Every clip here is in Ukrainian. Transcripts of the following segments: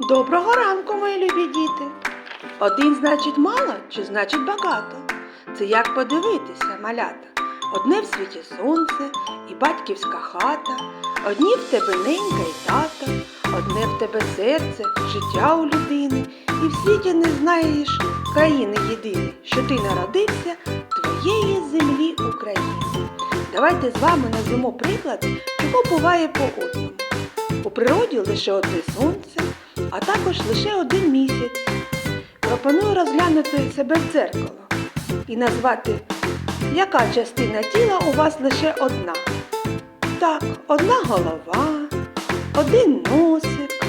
Доброго ранку, мої любі діти. Один значить мало чи значить багато. Це як подивитися, малята. Одне в світі сонце і батьківська хата, одні в тебе ненька і тато, одне в тебе серце, життя у людини, і в світі не знаєш країни єдиної, що ти народився твоєї землі України. Давайте з вами назвемо приклад, чого буває по одному. У природі лише одне сонце, а також лише один місяць. Пропоную розглянути себе в дзеркало і назвати, яка частина тіла у вас лише одна. Так, одна голова, один носик,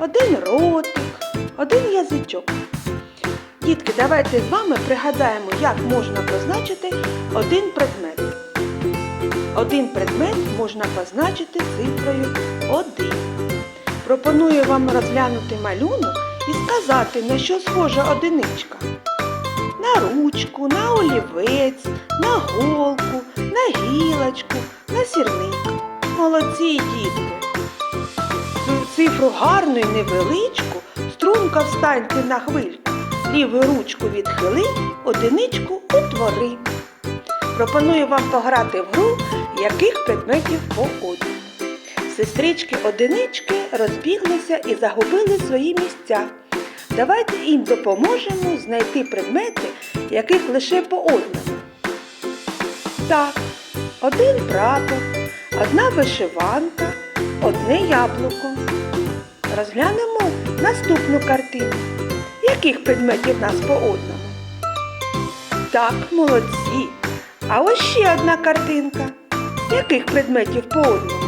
один ротик, один язичок. Дітки, давайте з вами пригадаємо, як можна позначити один предмет. Один предмет можна позначити цифрою 1. Пропоную вам розглянути малюнок і сказати, на що схожа одиничка. На ручку, на олівець, на голку, на гілочку, на сірник. Молодці дітки. Цю цифру гарну і невеличку, струнко встаньте на хвильку. Ліву ручку відхили, одиничку утвори. Пропоную вам пограти в гру, яких предметів по одному. Сестрички одинички розбіглися і загубили свої місця. Давайте їм допоможемо знайти предмети, яких лише по одному. Так, один прапор, одна вишиванка, одне яблуко. Розглянемо наступну картину. Яких предметів нас по одному? Так, молодці. А ось ще одна картинка. Яких предметів по одному?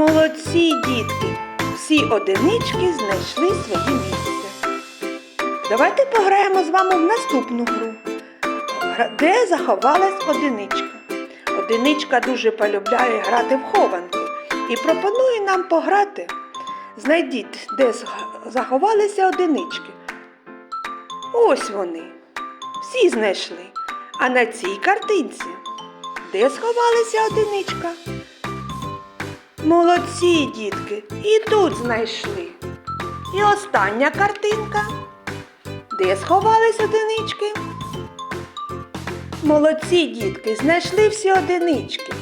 Молодці, дітки. Всі одинички знайшли своє місце. Давайте пограємо з вами в наступну гру, де заховалась одиничка. Одиничка дуже полюбляє грати в хованки і пропонує нам пограти. Знайдіть, де заховалися одинички. Ось вони. Всі знайшли. А на цій картинці де сховалася одиничка? Молодці, дітки, і тут знайшли. І остання картинка. Де сховались одинички? Молодці, дітки, знайшли всі одинички.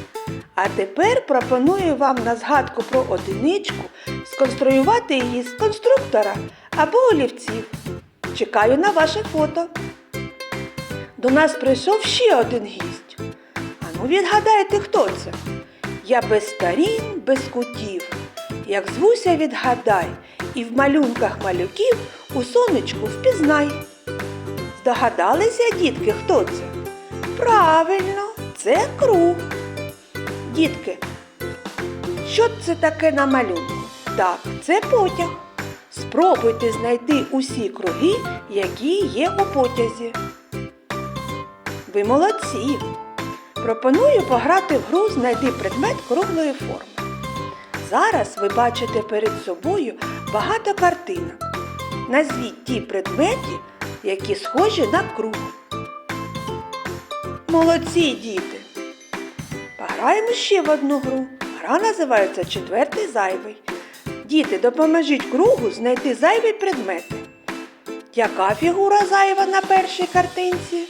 А тепер пропоную вам на згадку про одиничку сконструювати її з конструктора або олівців. Чекаю на ваше фото. До нас прийшов ще один гість. Ану відгадайте, хто це? Я без старін, без кутів. Як звуся, відгадай, і в малюнках малюків у сонечку впізнай. Здогадалися, дітки, хто це? Правильно, це круг. Дітки, що це таке на малюнку? Так, це потяг. Спробуйте знайти усі круги, які є у потязі. Ви молодці! Пропоную пограти в гру Знайди предмет круглої форми. Зараз ви бачите перед собою багато картинок. Назвіть ті предмети, які схожі на круг. Молодці діти! Пограємо ще в одну гру. Гра називається Четвертий зайвий. Діти, допоможіть кругу знайти зайві предмети. Яка фігура зайва на першій картинці?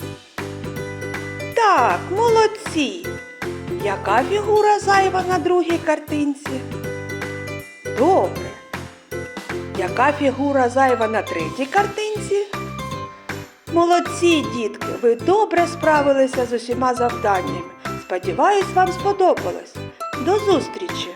Так, молодці. Яка фігура зайва на другій картинці? Добре. Яка фігура зайва на третій картинці? Молодці, дітки, ви добре справилися з усіма завданнями. Сподіваюсь, вам сподобалось. До зустрічі!